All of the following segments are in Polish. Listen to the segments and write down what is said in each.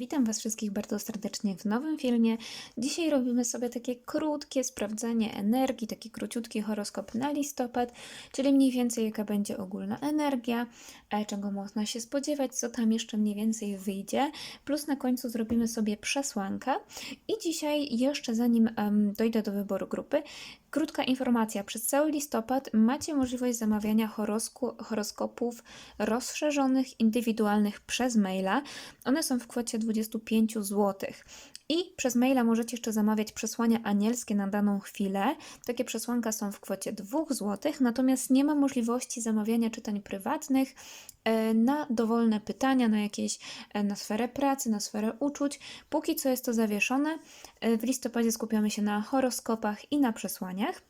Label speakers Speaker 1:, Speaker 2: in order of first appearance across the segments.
Speaker 1: Witam Was wszystkich bardzo serdecznie w nowym filmie. Dzisiaj robimy sobie takie krótkie sprawdzenie energii, taki króciutki horoskop na listopad, czyli mniej więcej jaka będzie ogólna energia, e, czego można się spodziewać, co tam jeszcze mniej więcej wyjdzie. Plus na końcu zrobimy sobie przesłankę. I dzisiaj jeszcze zanim dojdę do wyboru grupy, krótka informacja. Przez cały listopad macie możliwość zamawiania horosku, horoskopów rozszerzonych, indywidualnych przez maila. One są w kwocie 25 zł. I przez maila możecie jeszcze zamawiać przesłania anielskie na daną chwilę. Takie przesłanka są w kwocie 2 zł, natomiast nie ma możliwości zamawiania czytań prywatnych e, na dowolne pytania, na jakieś, e, na sferę pracy, na sferę uczuć. Póki co jest to zawieszone. E, W listopadzie skupiamy się na horoskopach i na przesłaniach.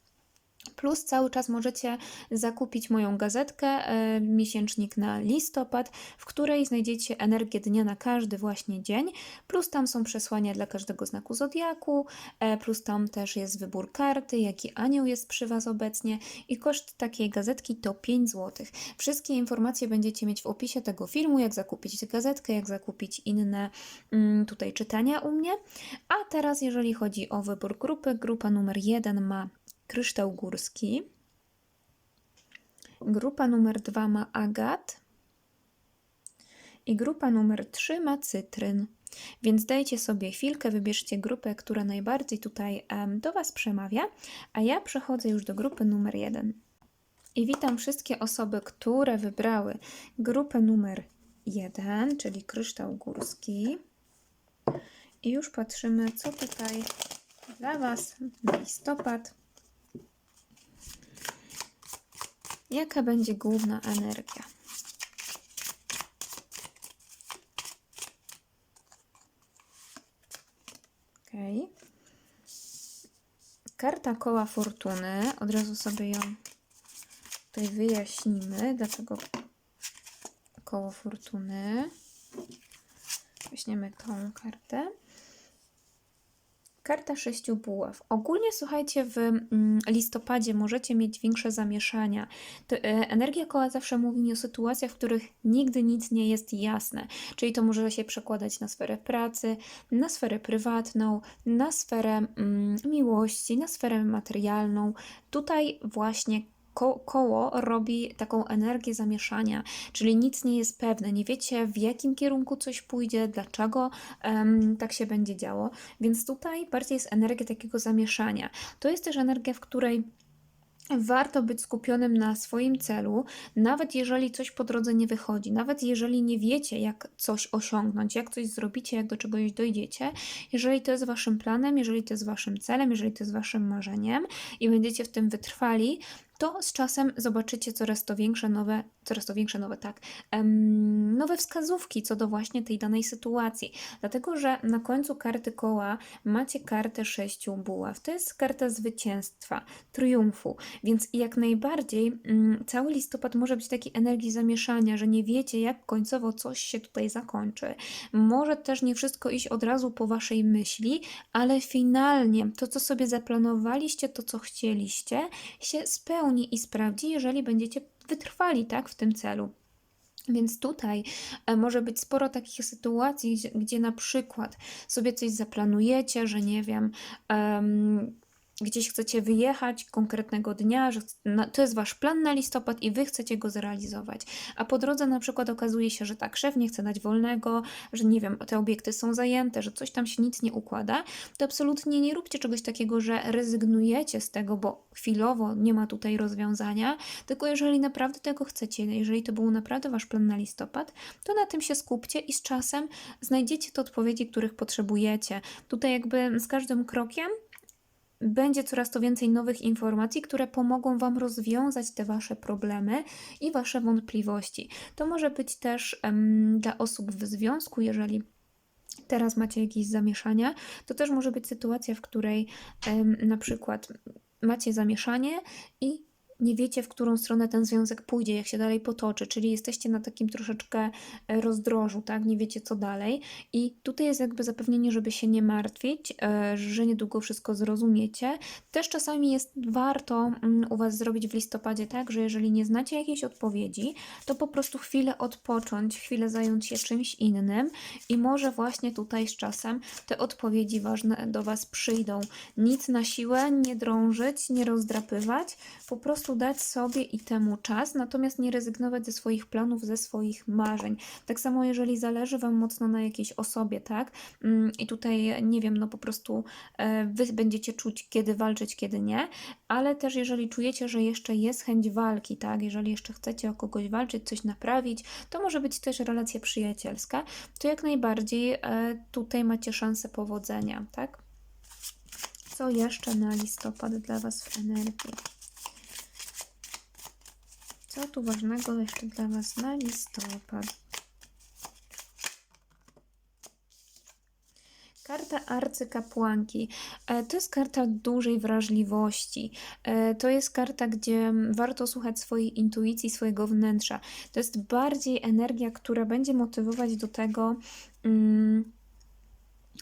Speaker 1: Plus cały czas możecie zakupić moją gazetkę, e, miesięcznik na listopad, w której znajdziecie energię dnia na każdy właśnie dzień. Plus tam są przesłania dla każdego znaku zodiaku, e, plus tam też jest wybór karty, jaki anioł jest przy Was obecnie i koszt takiej gazetki to 5 zł. Wszystkie informacje będziecie mieć w opisie tego filmu, jak zakupić gazetkę, jak zakupić inne mm, tutaj czytania u mnie. A teraz jeżeli chodzi o wybór grupy, grupa numer 1 ma kryształ górski. Grupa numer 2 ma agat. I grupa numer 3 ma cytryn. Więc dajcie sobie chwilkę, wybierzcie grupę, która najbardziej tutaj em, do Was przemawia, a ja przechodzę już do grupy numer 1. I witam wszystkie osoby, które wybrały grupę numer 1, czyli kryształ górski. I już patrzymy, co tutaj dla Was na listopad. Jaka będzie główna energia? Ok. Karta koła fortuny. Od razu sobie ją tutaj wyjaśnimy, dlaczego koło fortuny. Weźmiemy tą kartę. Karta sześciu buław. Ogólnie słuchajcie, w mm, listopadzie możecie mieć większe zamieszania. E, energia koła zawsze mówi o sytuacjach, w których nigdy nic nie jest jasne. Czyli to może się przekładać na sferę pracy, na sferę prywatną, na sferę mm, miłości, na sferę materialną. Tutaj właśnie ko- koło robi taką energię zamieszania, czyli nic nie jest pewne, nie wiecie w jakim kierunku coś pójdzie, dlaczego em, tak się będzie działo, więc tutaj bardziej jest energia takiego zamieszania. To jest też energia, w której Warto być skupionym na swoim celu, nawet jeżeli coś po drodze nie wychodzi, nawet jeżeli nie wiecie, jak coś osiągnąć, jak coś zrobicie, jak do czegoś dojdziecie. Jeżeli to jest waszym planem, jeżeli to jest waszym celem, jeżeli to jest waszym marzeniem i będziecie w tym wytrwali, to z czasem zobaczycie coraz to większe nowe, coraz to większe nowe, tak, nowe wskazówki co do właśnie tej danej sytuacji. Dlatego, że na końcu karty koła macie kartę sześciu buław. To jest karta zwycięstwa, triumfu, więc jak najbardziej mm, cały listopad może być taki energii zamieszania, że nie wiecie, jak końcowo coś się tutaj zakończy. Może też nie wszystko iść od razu po waszej myśli, ale finalnie to, co sobie zaplanowaliście, to, co chcieliście, się spełni i sprawdzi, jeżeli będziecie wytrwali tak w tym celu. Więc tutaj e, może być sporo takich sytuacji, gdzie, gdzie na przykład sobie coś zaplanujecie, że nie wiem, em, gdzieś chcecie wyjechać konkretnego dnia, że to jest wasz plan na listopad i wy chcecie go zrealizować. A po drodze na przykład okazuje się, że tak, szef nie chce dać wolnego, że nie wiem, te obiekty są zajęte, że coś tam się nic nie układa, to absolutnie nie róbcie czegoś takiego, że rezygnujecie z tego, bo chwilowo nie ma tutaj rozwiązania, tylko jeżeli naprawdę tego chcecie, jeżeli to był naprawdę wasz plan na listopad, to na tym się skupcie i z czasem znajdziecie te odpowiedzi, których potrzebujecie. Tutaj jakby z każdym krokiem będzie coraz to więcej nowych informacji, które pomogą Wam rozwiązać te Wasze problemy i Wasze wątpliwości. To może być też em, dla osób w związku, jeżeli teraz macie jakieś zamieszania, to też może być sytuacja, w której em, na przykład macie zamieszanie i nie wiecie, w którą stronę ten związek pójdzie, jak się dalej potoczy, czyli jesteście na takim troszeczkę e, rozdrożu, tak? Nie wiecie, co dalej. I tutaj jest jakby zapewnienie, żeby się nie martwić, e, że niedługo wszystko zrozumiecie. Też czasami jest warto mm, u Was zrobić w listopadzie tak, że jeżeli nie znacie jakiejś odpowiedzi, to po prostu chwilę odpocząć, chwilę zająć się czymś innym i może właśnie tutaj z czasem te odpowiedzi ważne do Was przyjdą. Nic na siłę, nie drążyć, nie rozdrapywać, po prostu dać sobie i temu czas, natomiast nie rezygnować ze swoich planów, ze swoich marzeń. Tak samo, jeżeli zależy Wam mocno na jakiejś osobie, tak? Mm, I tutaj, nie wiem, no po prostu e, Wy będziecie czuć, kiedy walczyć, kiedy nie, ale też jeżeli czujecie, że jeszcze jest chęć walki, tak? Jeżeli jeszcze chcecie o kogoś walczyć, coś naprawić, to może być też relacja przyjacielska, to jak najbardziej e, tutaj macie szansę powodzenia, tak? Co jeszcze na listopad dla Was w energii? Co tu ważnego jeszcze dla Was na listopad? Karta arcykapłanki. E, To jest karta dużej wrażliwości. E, To jest karta, gdzie warto słuchać swojej intuicji, swojego wnętrza. To jest bardziej energia, która będzie motywować do tego, mm,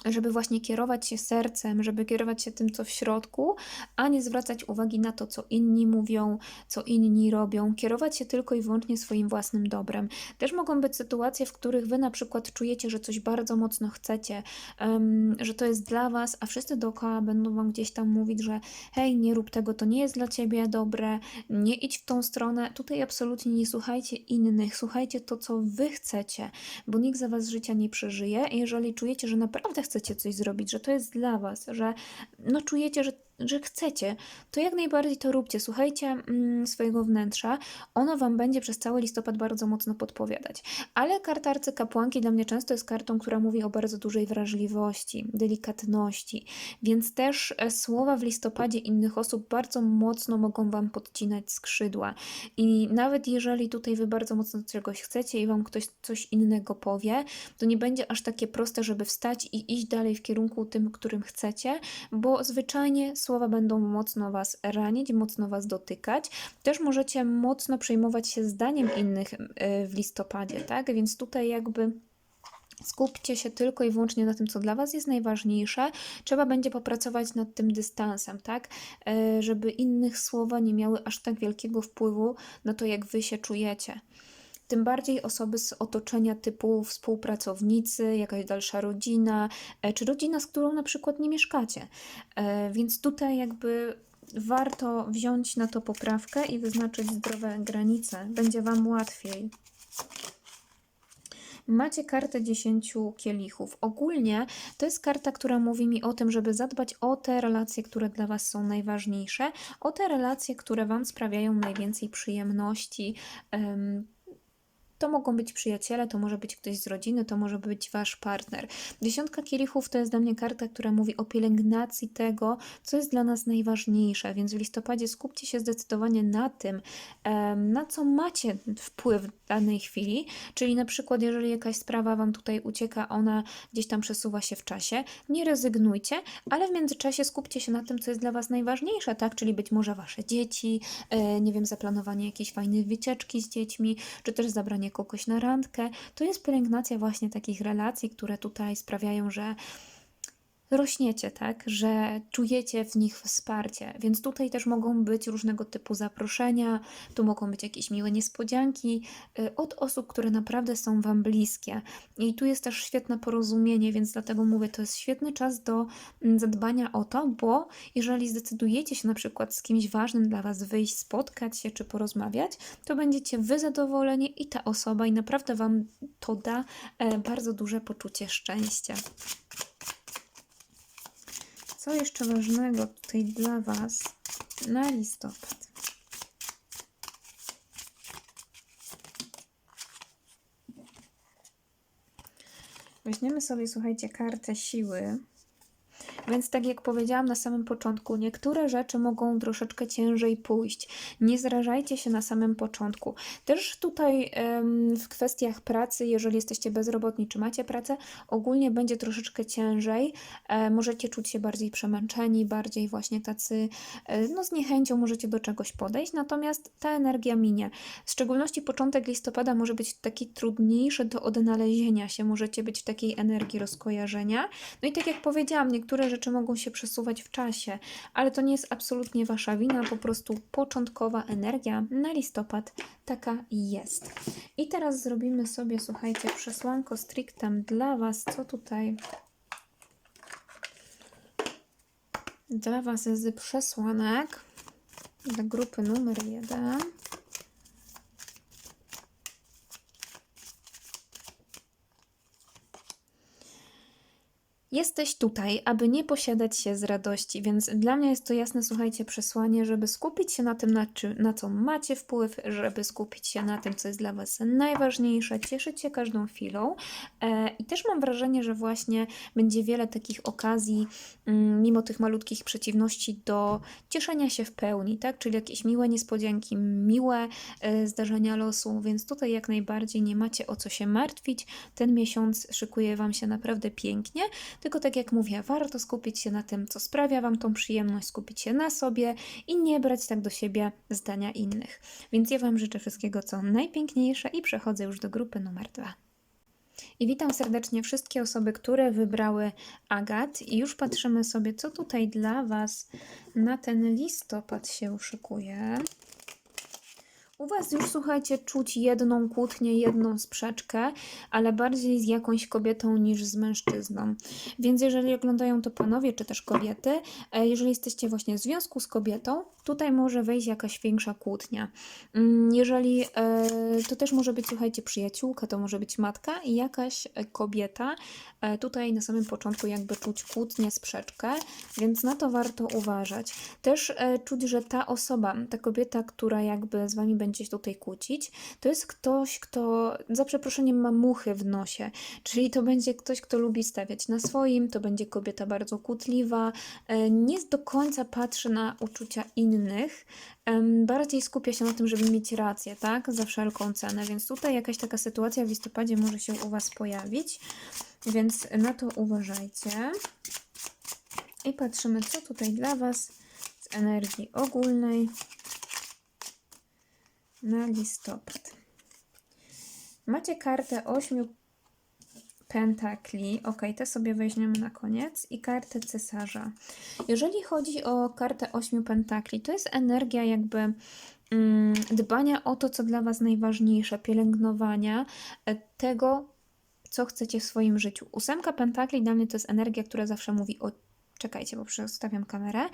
Speaker 1: żeby właśnie kierować się sercem, żeby kierować się tym, co w środku, a nie zwracać uwagi na to, co inni mówią, co inni robią, kierować się tylko i wyłącznie swoim własnym dobrem. Też mogą być sytuacje, w których wy na przykład czujecie, że coś bardzo mocno chcecie, em, że to jest dla was, a wszyscy dookoła będą wam gdzieś tam mówić, że hej, nie rób tego, to nie jest dla ciebie dobre, nie idź w tą stronę. Tutaj absolutnie nie słuchajcie innych, słuchajcie to, co wy chcecie, bo nikt za was życia nie przeżyje. Jeżeli czujecie, że naprawdę chcecie coś zrobić, że to jest dla was, że no czujecie, że, że chcecie, to jak najbardziej to róbcie. Słuchajcie mm, swojego wnętrza, ono wam będzie przez cały listopad bardzo mocno podpowiadać. Ale karta arcykapłanki dla mnie często jest kartą, która mówi o bardzo dużej wrażliwości, delikatności, więc też e, słowa w listopadzie innych osób bardzo mocno mogą wam podcinać skrzydła. I nawet jeżeli tutaj wy bardzo mocno czegoś chcecie i wam ktoś coś innego powie, to nie będzie aż takie proste, żeby wstać i iść dalej w kierunku tym, którym chcecie, bo zwyczajnie słowa będą mocno was ranić, mocno was dotykać. Też możecie mocno przejmować się zdaniem innych y, w listopadzie, tak? Więc tutaj jakby. Skupcie się tylko i wyłącznie na tym, co dla Was jest najważniejsze. Trzeba będzie popracować nad tym dystansem, tak? E, Żeby innych słowa nie miały aż tak wielkiego wpływu na to, jak Wy się czujecie. Tym bardziej osoby z otoczenia typu współpracownicy, jakaś dalsza rodzina, e, czy rodzina, z którą na przykład nie mieszkacie. E, Więc tutaj jakby warto wziąć na to poprawkę i wyznaczyć zdrowe granice. Będzie Wam łatwiej. Macie kartę 10 kielichów. Ogólnie to jest karta, która mówi mi o tym, żeby zadbać o te relacje, które dla Was są najważniejsze, o te relacje, które Wam sprawiają najwięcej przyjemności. em, to mogą być przyjaciele, to może być ktoś z rodziny, to może być wasz partner. Dziesiątka kielichów to jest dla mnie karta, która mówi o pielęgnacji tego, co jest dla nas najważniejsze, więc w listopadzie skupcie się zdecydowanie na tym, na co macie wpływ w danej chwili, czyli na przykład jeżeli jakaś sprawa wam tutaj ucieka, ona gdzieś tam przesuwa się w czasie, nie rezygnujcie, ale w międzyczasie skupcie się na tym, co jest dla was najważniejsze, tak? Czyli być może wasze dzieci, e, nie wiem, zaplanowanie jakiejś fajnej wycieczki z dziećmi, czy też zabranie kogoś na randkę. To jest pielęgnacja właśnie takich relacji, które tutaj sprawiają, że rośniecie, tak, że czujecie w nich wsparcie, więc tutaj też mogą być różnego typu zaproszenia, tu mogą być jakieś miłe niespodzianki y, od osób, które naprawdę są Wam bliskie. I tu jest też świetne porozumienie, więc dlatego mówię, to jest świetny czas do mm, zadbania o to, bo jeżeli zdecydujecie się na przykład z kimś ważnym dla Was wyjść, spotkać się czy porozmawiać, to będziecie Wy zadowoleni i ta osoba i naprawdę Wam to da e, bardzo duże poczucie szczęścia. Co jeszcze ważnego tutaj dla Was na listopad? Weźmiemy sobie, słuchajcie, kartę siły. Więc tak jak powiedziałam na samym początku, niektóre rzeczy mogą troszeczkę ciężej pójść. Nie zrażajcie się na samym początku. Też tutaj w kwestiach pracy, jeżeli jesteście bezrobotni czy macie pracę, ogólnie będzie troszeczkę ciężej. E, możecie czuć się bardziej przemęczeni, bardziej właśnie tacy, e, no z niechęcią możecie do czegoś podejść, natomiast ta energia minie. W szczególności początek listopada może być taki trudniejszy do odnalezienia się, możecie być w takiej energii rozkojarzenia. No i tak jak powiedziałam, niektóre rzeczy mogą się przesuwać w czasie, ale to nie jest absolutnie wasza wina, po prostu początkowa energia na listopad taka jest. I teraz zrobimy sobie, słuchajcie, przesłanko strictem dla was, co tutaj dla was z przesłanek dla grupy numer jeden. Jesteś tutaj, aby nie posiadać się z radości, więc dla mnie jest to jasne, słuchajcie, przesłanie, żeby skupić się na tym, na, czy, na co macie wpływ, żeby skupić się na tym, co jest dla Was najważniejsze, cieszyć się każdą chwilą. E, I też mam wrażenie, że właśnie będzie wiele takich okazji, mm, mimo tych malutkich przeciwności, do cieszenia się w pełni, tak? Czyli jakieś miłe niespodzianki, miłe e, zdarzenia losu, więc tutaj jak najbardziej nie macie o co się martwić. Ten miesiąc szykuje Wam się naprawdę pięknie. Tylko tak jak mówię, warto skupić się na tym, co sprawia Wam tą przyjemność, skupić się na sobie i nie brać tak do siebie zdania innych. Więc ja Wam życzę wszystkiego, co najpiękniejsze i przechodzę już do grupy numer dwa. I witam serdecznie wszystkie osoby, które wybrały Agat i już patrzymy sobie, co tutaj dla Was na ten listopad się szykuje. U Was już słuchajcie, czuć jedną kłótnię, jedną sprzeczkę, ale bardziej z jakąś kobietą niż z mężczyzną. Więc jeżeli oglądają to panowie czy też kobiety, e, jeżeli jesteście właśnie w związku z kobietą, tutaj może wejść jakaś większa kłótnia. Mm, jeżeli e, to też może być, słuchajcie, przyjaciółka, to może być matka i jakaś e, kobieta. Tutaj na samym początku jakby czuć kłótnię, sprzeczkę, więc na to warto uważać. Też czuć, że ta osoba, ta kobieta, która jakby z Wami będzie się tutaj kłócić, to jest ktoś, kto za przeproszeniem ma muchy w nosie, czyli to będzie ktoś, kto lubi stawiać na swoim, to będzie kobieta bardzo kłótliwa, e, nie do końca patrzy na uczucia innych, bardziej skupia się na tym, żeby mieć rację, tak, za wszelką cenę, więc tutaj jakaś taka sytuacja w listopadzie może się u Was pojawić, więc na to uważajcie. I patrzymy, co tutaj dla Was z energii ogólnej na listopad. Macie kartę ośmiu pentakli. Ok, te sobie weźmiemy na koniec. I kartę cesarza. Jeżeli chodzi o kartę ośmiu pentakli, to jest energia jakby mm, dbania o to, co dla Was najważniejsze, pielęgnowania e, tego, co chcecie w swoim życiu. Ósemka pentakli dla mnie to jest energia, która zawsze mówi o czekajcie, bo przestawiam kamerę,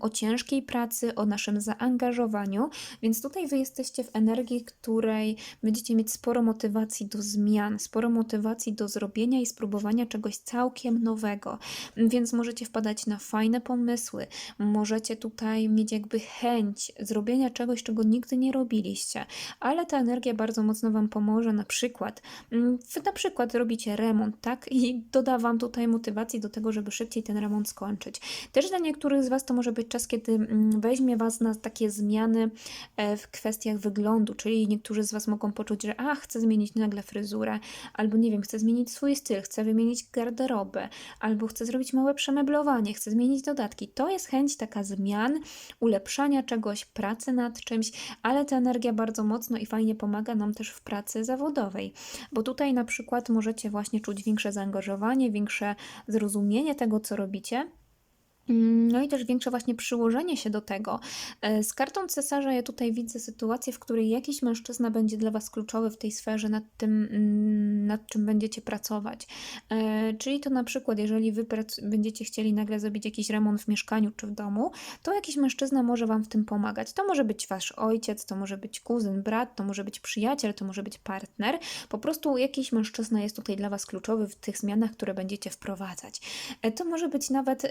Speaker 1: o ciężkiej pracy, o naszym zaangażowaniu, więc tutaj Wy jesteście w energii, której będziecie mieć sporo motywacji do zmian, sporo motywacji do zrobienia i spróbowania czegoś całkiem nowego, więc możecie wpadać na fajne pomysły, możecie tutaj mieć jakby chęć zrobienia czegoś, czego nigdy nie robiliście, ale ta energia bardzo mocno Wam pomoże, na przykład, mm, na przykład robicie remont, tak, i doda Wam tutaj motywacji do tego, żeby szybciej ten remont remont skończyć. Też dla niektórych z Was to może być czas, kiedy mm, weźmie Was na takie zmiany e, w kwestiach wyglądu, czyli niektórzy z Was mogą poczuć, że a, chcę zmienić nagle fryzurę, albo nie wiem, chcę zmienić swój styl, chcę wymienić garderobę, albo chcę zrobić małe przemeblowanie, chcę zmienić dodatki. To jest chęć taka zmian, ulepszania czegoś, pracy nad czymś, ale ta energia bardzo mocno i fajnie pomaga nam też w pracy zawodowej, bo tutaj na przykład możecie właśnie czuć większe zaangażowanie, większe zrozumienie tego, co robicie, robicie. Mm, no i też większe właśnie przyłożenie się do tego. E, z kartą cesarza ja tutaj widzę sytuację, w której jakiś mężczyzna będzie dla Was kluczowy w tej sferze, nad tym, mm, nad czym będziecie pracować. E, czyli to na przykład, jeżeli Wy będziecie chcieli nagle zrobić jakiś remont w mieszkaniu czy w domu, to jakiś mężczyzna może Wam w tym pomagać. To może być Wasz ojciec, to może być kuzyn, brat, to może być przyjaciel, to może być partner. Po prostu jakiś mężczyzna jest tutaj dla Was kluczowy w tych zmianach, które będziecie wprowadzać. E, to może być nawet,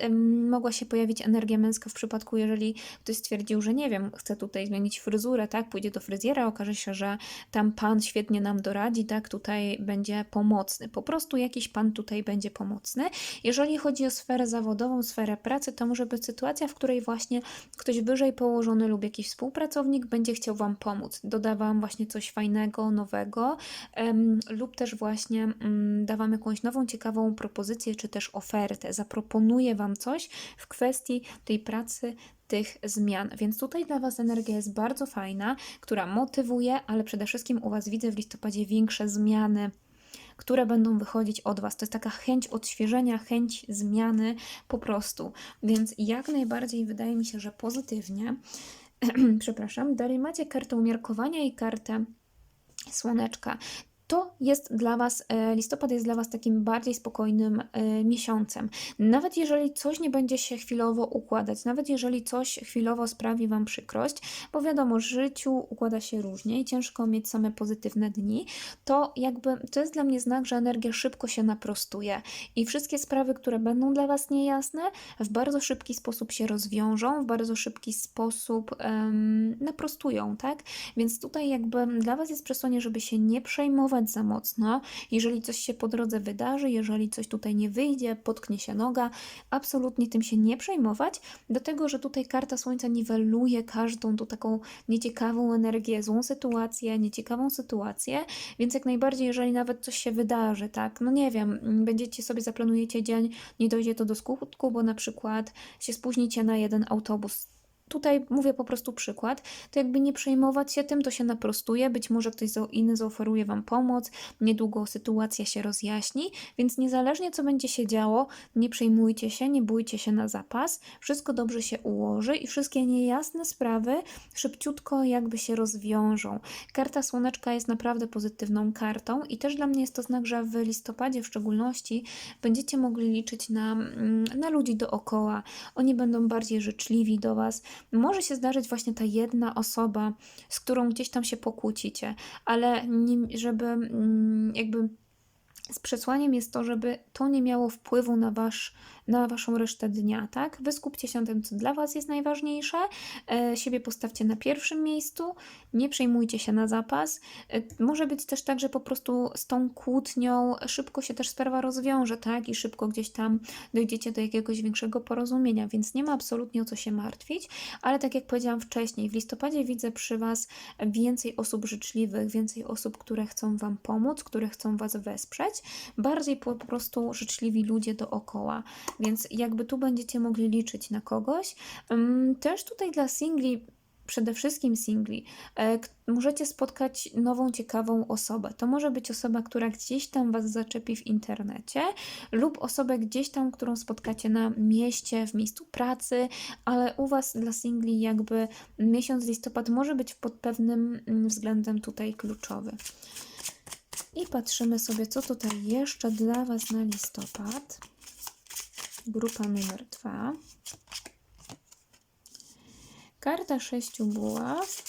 Speaker 1: mogła mogła się pojawić energia męska w przypadku, jeżeli ktoś stwierdził, że nie wiem, chce tutaj zmienić fryzurę, tak, pójdzie do fryzjera, okaże się, że tam pan świetnie nam doradzi, tak, tutaj będzie pomocny. Po prostu jakiś pan tutaj będzie pomocny. Jeżeli chodzi o sferę zawodową, sferę pracy, to może być sytuacja, w której właśnie ktoś wyżej położony lub jakiś współpracownik będzie chciał Wam pomóc. Doda Wam właśnie coś fajnego, nowego lub też właśnie mm, da Wam jakąś nową, ciekawą propozycję czy też ofertę. Zaproponuje Wam coś w kwestii tej pracy, tych zmian. Więc tutaj dla Was energia jest bardzo fajna, która motywuje, ale przede wszystkim u Was widzę w listopadzie większe zmiany które będą wychodzić od Was. To jest taka chęć odświeżenia, chęć zmiany po prostu. Więc jak najbardziej wydaje mi się, że pozytywnie. Przepraszam, dalej macie kartę umiarkowania i kartę słoneczka. To jest dla Was, e, listopad jest dla Was takim bardziej spokojnym e, miesiącem. Nawet jeżeli coś nie będzie się chwilowo układać, nawet jeżeli coś chwilowo sprawi Wam przykrość, bo wiadomo, życiu układa się różnie i ciężko mieć same pozytywne dni, to jakby to jest dla mnie znak, że energia szybko się naprostuje i wszystkie sprawy, które będą dla Was niejasne, w bardzo szybki sposób się rozwiążą, w bardzo szybki sposób em, naprostują, tak? Więc tutaj jakby dla Was jest przesłanie, żeby się nie przejmować za mocno. Jeżeli coś się po drodze wydarzy, jeżeli coś tutaj nie wyjdzie, potknie się noga, absolutnie tym się nie przejmować, dlatego że tutaj karta Słońca niweluje każdą tą taką nieciekawą energię, złą sytuację, nieciekawą sytuację, więc jak najbardziej, jeżeli nawet coś się wydarzy, tak, no nie wiem, będziecie sobie zaplanujecie dzień, nie dojdzie to do skutku, bo na przykład się spóźnicie na jeden autobus tutaj mówię po prostu przykład, to jakby nie przejmować się tym, to się naprostuje, być może ktoś inny zaoferuje Wam pomoc, niedługo sytuacja się rozjaśni, więc niezależnie co będzie się działo, nie przejmujcie się, nie bójcie się na zapas, wszystko dobrze się ułoży i wszystkie niejasne sprawy szybciutko jakby się rozwiążą. Karta Słoneczka jest naprawdę pozytywną kartą i też dla mnie jest to znak, że w listopadzie w szczególności będziecie mogli liczyć na, mm, na ludzi dookoła. Oni będą bardziej życzliwi do Was, może się zdarzyć właśnie ta jedna osoba, z którą gdzieś tam się pokłócicie, ale nie, żeby mm, jakby z przesłaniem jest to, żeby to nie miało wpływu na, wasz, na waszą resztę dnia, tak? Wy skupcie się tym, co dla was jest najważniejsze, e, siebie postawcie na pierwszym miejscu, nie przejmujcie się na zapas. E, może być też tak, że po prostu z tą kłótnią szybko się też sprawa rozwiąże, tak? I szybko gdzieś tam dojdziecie do jakiegoś większego porozumienia, więc nie ma absolutnie o co się martwić, ale tak jak powiedziałam wcześniej, w listopadzie widzę przy was więcej osób życzliwych, więcej osób, które chcą wam pomóc, które chcą was wesprzeć bardziej po prostu życzliwi ludzie dookoła, więc jakby tu będziecie mogli liczyć na kogoś. Też tutaj dla singli przede wszystkim singli, e, możecie spotkać nową, ciekawą osobę. To może być osoba, która gdzieś tam Was zaczepi w internecie, lub osobę gdzieś tam, którą spotkacie na mieście, w miejscu pracy, ale u Was dla singli jakby miesiąc listopad może być pod pewnym mm, względem tutaj kluczowy. I patrzymy sobie, co tutaj jeszcze dla Was na listopad. Grupa numer dwa. Karta sześciu buław.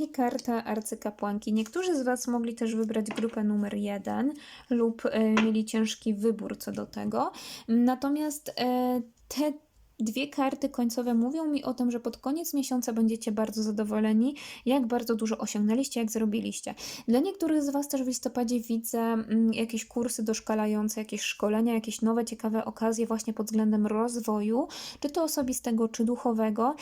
Speaker 1: I karta arcykapłanki. Niektórzy z Was mogli też wybrać grupę numer jeden lub y, mieli ciężki wybór co do tego. Natomiast y, te Dwie karty końcowe mówią mi o tym, że pod koniec miesiąca będziecie bardzo zadowoleni, jak bardzo dużo osiągnęliście, jak zrobiliście. Dla niektórych z Was też w listopadzie widzę mm, jakieś kursy doszkalające, jakieś szkolenia, jakieś nowe, ciekawe okazje właśnie pod względem rozwoju, czy to osobistego, czy duchowego.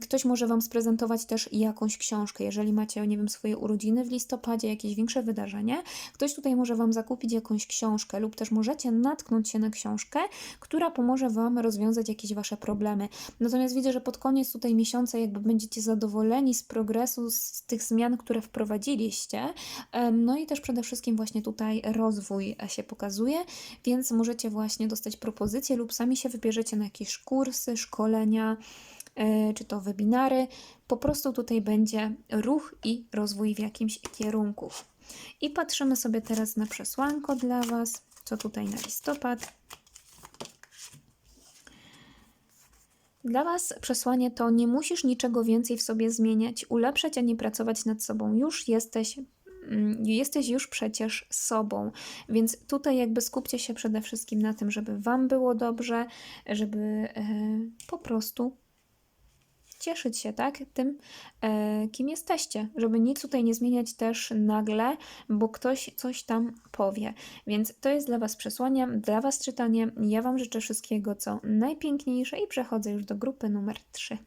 Speaker 1: Ktoś może Wam sprezentować też jakąś książkę, jeżeli macie, nie wiem, swoje urodziny w listopadzie, jakieś większe wydarzenie. Ktoś tutaj może Wam zakupić jakąś książkę lub też możecie natknąć się na książkę, która pomoże Wam rozwiązać jakieś jakieś wasze problemy. Natomiast widzę, że pod koniec tutaj miesiąca jakby będziecie zadowoleni z progresu, z tych zmian, które wprowadziliście. No i też przede wszystkim właśnie tutaj rozwój się pokazuje, więc możecie właśnie dostać propozycje lub sami się wybierzecie na jakieś kursy, szkolenia, e, czy to webinary. Po prostu tutaj będzie ruch i rozwój w jakimś kierunku. I patrzymy sobie teraz na przesłanko dla Was, co tutaj na listopad. Dla Was przesłanie to nie musisz niczego więcej w sobie zmieniać, ulepszać ani pracować nad sobą. Już jesteś mm, jesteś już przecież sobą. Więc tutaj jakby skupcie się przede wszystkim na tym, żeby Wam było dobrze, żeby e, po prostu cieszyć się, tak, tym, e, kim jesteście, żeby nic tutaj nie zmieniać też nagle, bo ktoś coś tam powie. Więc to jest dla Was przesłanie, dla Was czytanie. Ja Wam życzę wszystkiego, co najpiękniejsze i przechodzę już do grupy numer 3.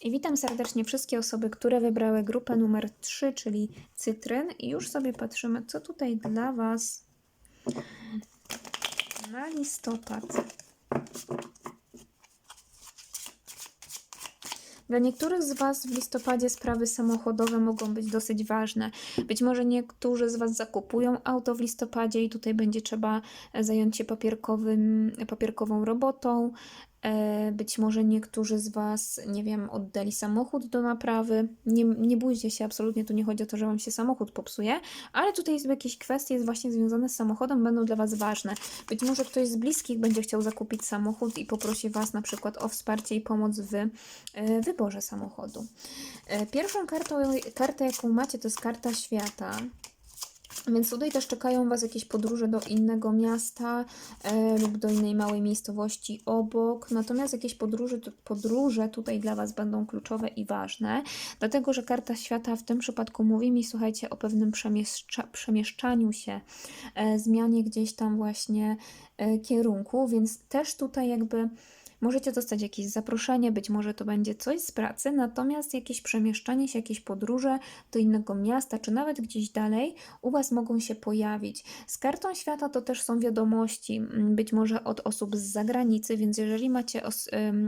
Speaker 1: I witam serdecznie wszystkie osoby, które wybrały grupę numer 3, czyli cytryn. I już sobie patrzymy, co tutaj dla Was na listopad. Dla niektórych z Was w listopadzie sprawy samochodowe mogą być dosyć ważne. Być może niektórzy z Was zakupują auto w listopadzie i tutaj będzie trzeba zająć się papierkowym, papierkową robotą. E, Być może niektórzy z Was, nie wiem, oddali samochód do naprawy. Nie, nie bójcie się, absolutnie tu nie chodzi o to, że Wam się samochód popsuje, ale tutaj jakieś kwestie właśnie związane z samochodem, będą dla Was ważne. Być może ktoś z bliskich będzie chciał zakupić samochód i poprosi Was na przykład o wsparcie i pomoc w e, wyborze samochodu. E, Pierwszą kartą, kartę, jaką macie, to jest karta świata. Więc tutaj też czekają Was jakieś podróże do innego miasta e, lub do innej małej miejscowości obok. Natomiast jakieś podróże, podróże tutaj dla Was będą kluczowe i ważne, dlatego że karta świata w tym przypadku mówi mi, słuchajcie, o pewnym przemieszcza, przemieszczaniu się, e, zmianie gdzieś tam właśnie e, kierunku, więc też tutaj jakby Możecie dostać jakieś zaproszenie, być może to będzie coś z pracy, natomiast jakieś przemieszczanie się, jakieś podróże do innego miasta, czy nawet gdzieś dalej u Was mogą się pojawić. Z kartą świata to też są wiadomości, mm, być może od osób z zagranicy, więc jeżeli macie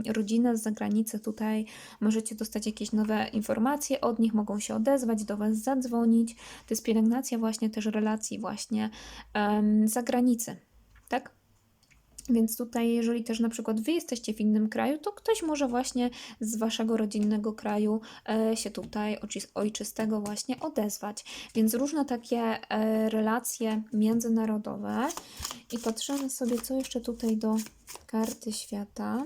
Speaker 1: rodzinę z zagranicy, tutaj możecie dostać jakieś nowe informacje od nich, mogą się odezwać, do Was zadzwonić. To jest pielęgnacja właśnie też relacji właśnie z zagranicy, tak? Więc tutaj, jeżeli też na przykład Wy jesteście w innym kraju, to ktoś może właśnie z Waszego rodzinnego kraju e, się tutaj ojczystego właśnie odezwać. Więc różne takie e, relacje międzynarodowe. I patrzymy sobie, co jeszcze tutaj do karty świata.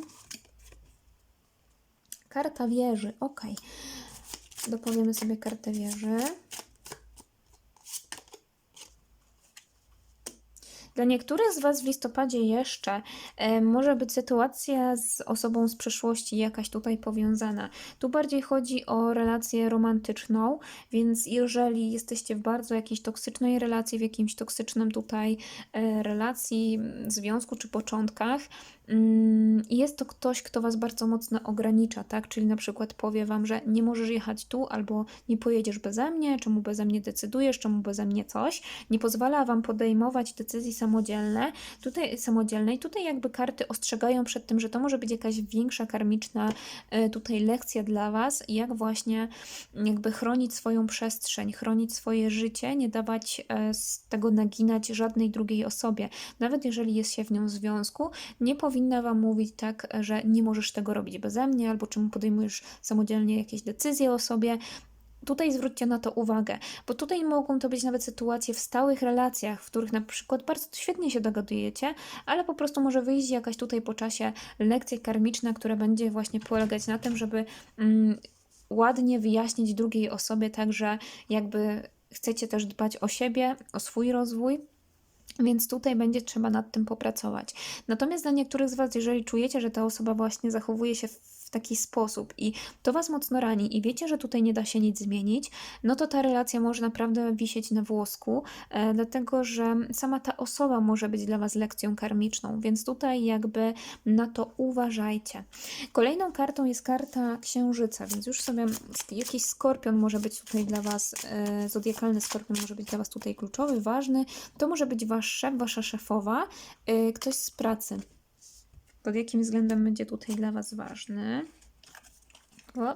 Speaker 1: Karta wieży, ok. Dopowiemy sobie kartę wieży. Dla niektórych z Was w listopadzie jeszcze e, może być sytuacja z osobą z przeszłości jakaś tutaj powiązana. Tu bardziej chodzi o relację romantyczną, więc jeżeli jesteście w bardzo jakiejś toksycznej relacji, w jakimś toksycznym tutaj e, relacji, m, związku czy początkach, mm, jest to ktoś, kto Was bardzo mocno ogranicza, tak? Czyli na przykład powie Wam, że nie możesz jechać tu, albo nie pojedziesz beze mnie, czemu beze mnie decydujesz, czemu beze mnie coś. Nie pozwala Wam podejmować decyzji samodzielne, tutaj, samodzielnej. Tutaj jakby karty ostrzegają przed tym, że to może być jakaś większa karmiczna e, tutaj lekcja dla Was, jak właśnie jakby chronić swoją przestrzeń, chronić swoje życie, nie dawać e, z tego naginać żadnej drugiej osobie. Nawet jeżeli jest się w nią w związku, nie powinna Wam mówić tak, że nie możesz tego robić beze mnie, albo czemu podejmujesz samodzielnie jakieś decyzje o sobie. Tutaj zwróćcie na to uwagę, bo tutaj mogą to być nawet sytuacje w stałych relacjach, w których na przykład bardzo świetnie się dogadujecie, ale po prostu może wyjść jakaś tutaj po czasie lekcja karmiczna, która będzie właśnie polegać na tym, żeby mm, ładnie wyjaśnić drugiej osobie, tak, że jakby chcecie też dbać o siebie, o swój rozwój. Więc tutaj będzie trzeba nad tym popracować. Natomiast dla niektórych z Was, jeżeli czujecie, że ta osoba właśnie zachowuje się w taki sposób i to Was mocno rani i wiecie, że tutaj nie da się nic zmienić, no to ta relacja może naprawdę wisieć na włosku, e, dlatego że sama ta osoba może być dla Was lekcją karmiczną, więc tutaj jakby na to uważajcie. Kolejną kartą jest karta księżyca, więc już sobie jakiś skorpion może być tutaj dla Was, e, zodiakalny skorpion może być dla Was tutaj kluczowy, ważny. To może być Wasz szef, Wasza szefowa, e, ktoś z pracy. Pod jakim względem będzie tutaj dla Was ważny? O.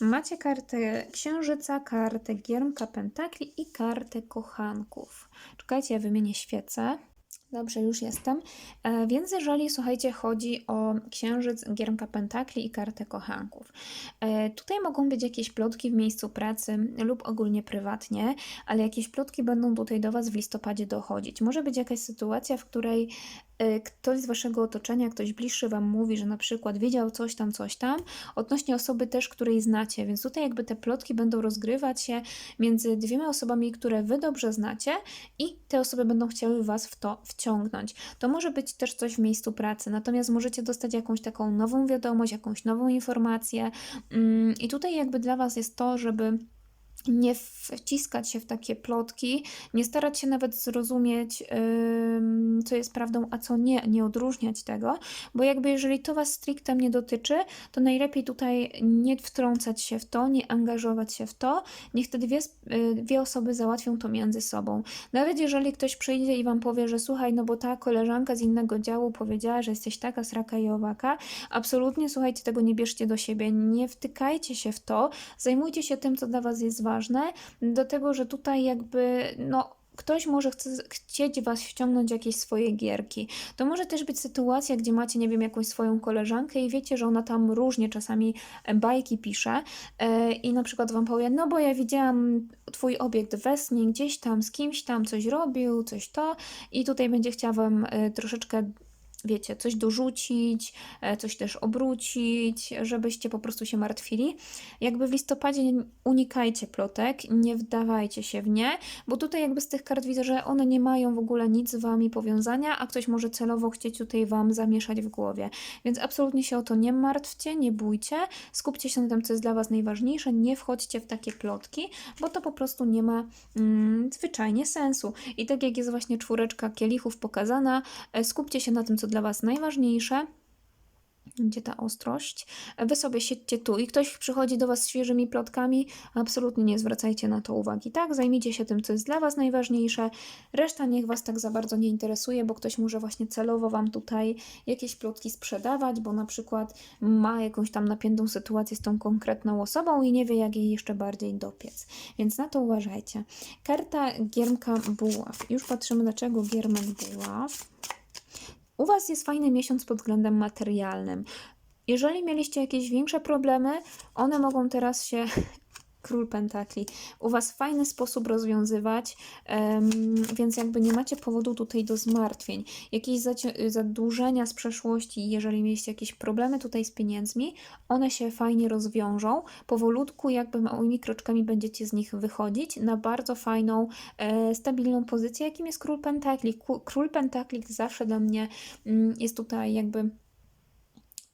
Speaker 1: Macie kartę księżyca, kartę giermka pentakli i kartę kochanków. Czekajcie, ja wymienię świecę. Dobrze, już jestem. E, więc jeżeli, słuchajcie, chodzi o księżyc, giermka pentakli i kartę kochanków. E, tutaj mogą być jakieś plotki w miejscu pracy lub ogólnie prywatnie, ale jakieś plotki będą tutaj do Was w listopadzie dochodzić. Może być jakaś sytuacja, w której ktoś z waszego otoczenia, ktoś bliższy wam mówi, że na przykład widział coś tam, coś tam, odnośnie osoby też, której znacie, więc tutaj jakby te plotki będą rozgrywać się między dwiema osobami, które wy dobrze znacie i te osoby będą chciały was w to wciągnąć. To może być też coś w miejscu pracy, natomiast możecie dostać jakąś taką nową wiadomość, jakąś nową informację mm, i tutaj jakby dla was jest to, żeby nie wciskać się w takie plotki, nie starać się nawet zrozumieć, ym, co jest prawdą, a co nie, nie odróżniać tego, bo jakby jeżeli to Was stricte nie dotyczy, to najlepiej tutaj nie wtrącać się w to, nie angażować się w to, niech te dwie, sp- y, dwie osoby załatwią to między sobą. Nawet jeżeli ktoś przyjdzie i Wam powie, że słuchaj, no bo ta koleżanka z innego działu powiedziała, że jesteś taka sraka i owaka, absolutnie słuchajcie, tego nie bierzcie do siebie, nie wtykajcie się w to, zajmujcie się tym, co dla Was jest ważne, do tego, że tutaj jakby, no, ktoś może chce, chcieć Was wciągnąć jakieś swoje gierki. To może też być sytuacja, gdzie macie, nie wiem, jakąś swoją koleżankę i wiecie, że ona tam różnie czasami e, bajki pisze e, i na przykład Wam powie, no bo ja widziałam Twój obiekt we śnie, gdzieś tam z kimś tam coś robił, coś to i tutaj będzie chciała Wam e, troszeczkę wiecie, coś dorzucić, e, coś też obrócić, żebyście po prostu się martwili. Jakby w listopadzie unikajcie plotek, nie wdawajcie się w nie, bo tutaj jakby z tych kart widzę, że one nie mają w ogóle nic z wami powiązania, a ktoś może celowo chcieć tutaj wam zamieszać w głowie. Więc absolutnie się o to nie martwcie, nie bójcie, skupcie się na tym, co jest dla was najważniejsze, nie wchodźcie w takie plotki, bo to po prostu nie ma mm, zwyczajnie sensu. I tak jak jest właśnie czwóreczka kielichów pokazana, e, skupcie się na tym, co dla Was najważniejsze. Gdzie ta ostrość? Wy sobie siedźcie tu i ktoś przychodzi do Was z świeżymi plotkami, absolutnie nie zwracajcie na to uwagi, tak? Zajmijcie się tym, co jest dla Was najważniejsze. Reszta niech Was tak za bardzo nie interesuje, bo ktoś może właśnie celowo Wam tutaj jakieś plotki sprzedawać, bo na przykład ma jakąś tam napiętą sytuację z tą konkretną osobą i nie wie, jak jej jeszcze bardziej dopiec. Więc na to uważajcie. Karta Giermka Buław. Już patrzymy, dlaczego Giermek Buław. U Was jest fajny miesiąc pod względem materialnym. Jeżeli mieliście jakieś większe problemy, one mogą teraz się. Król Pentakli, u Was fajny sposób rozwiązywać, więc jakby nie macie powodu tutaj do zmartwień. Jakieś zadłużenia z przeszłości, jeżeli mieliście jakieś problemy tutaj z pieniędzmi, one się fajnie rozwiążą. Powolutku, jakby małymi kroczkami będziecie z nich wychodzić na bardzo fajną, e, stabilną pozycję, jakim jest Król Pentakli. Król Pentakli zawsze dla mnie mm, jest tutaj jakby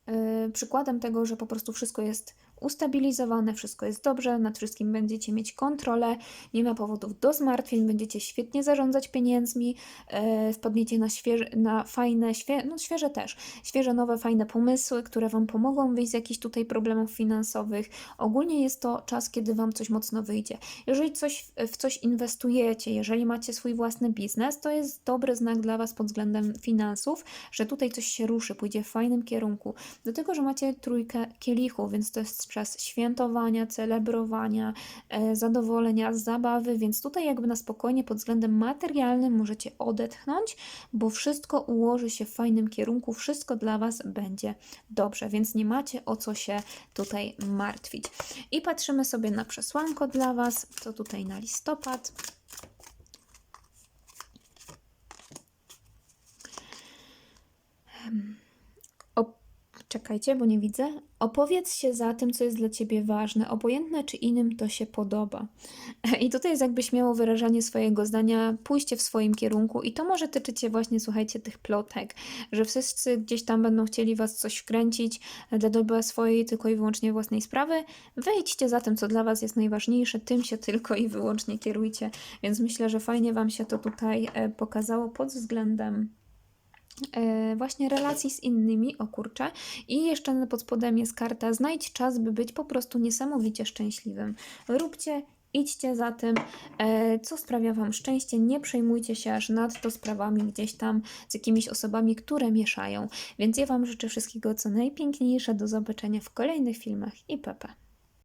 Speaker 1: e, przykładem tego, że po prostu wszystko jest ustabilizowane, wszystko jest dobrze, nad wszystkim będziecie mieć kontrolę, nie ma powodów do zmartwień, będziecie świetnie zarządzać pieniędzmi, wpadniecie na, świeże, na fajne, świe, no świeże też, świeże, nowe, fajne pomysły, które Wam pomogą wyjść z jakichś tutaj problemów finansowych. Ogólnie jest to czas, kiedy Wam coś mocno wyjdzie. Jeżeli coś, w coś inwestujecie, jeżeli macie swój własny biznes, to jest dobry znak dla Was pod względem finansów, że tutaj coś się ruszy, pójdzie w fajnym kierunku. Do tego, że macie trójkę kielichów, więc to jest czas świętowania, celebrowania, e, zadowolenia, zabawy, więc tutaj jakby na spokojnie pod względem materialnym możecie odetchnąć, bo wszystko ułoży się w fajnym kierunku, wszystko dla Was będzie dobrze, więc nie macie o co się tutaj martwić. I patrzymy sobie na przesłanko dla Was, co tutaj na listopad. Czekajcie, bo nie widzę. Opowiedz się za tym, co jest dla ciebie ważne, obojętne czy innym to się podoba. I tutaj jest jakby śmiało wyrażanie swojego zdania, pójście w swoim kierunku i to może tyczyć właśnie, słuchajcie, tych plotek, że wszyscy gdzieś tam będą chcieli was coś wkręcić dla dobra swojej tylko i wyłącznie własnej sprawy. Wejdźcie za tym, co dla was jest najważniejsze, tym się tylko i wyłącznie kierujcie. Więc myślę, że fajnie wam się to tutaj e, pokazało pod względem właśnie relacji z innymi, o kurczę. I jeszcze pod spodem jest karta znajdź czas, by być po prostu niesamowicie szczęśliwym. Róbcie, idźcie za tym, e, co sprawia Wam szczęście, nie przejmujcie się aż nadto sprawami gdzieś tam z jakimiś osobami, które mieszają. Więc ja Wam życzę wszystkiego co najpiękniejsze, do zobaczenia w kolejnych filmach i pepe.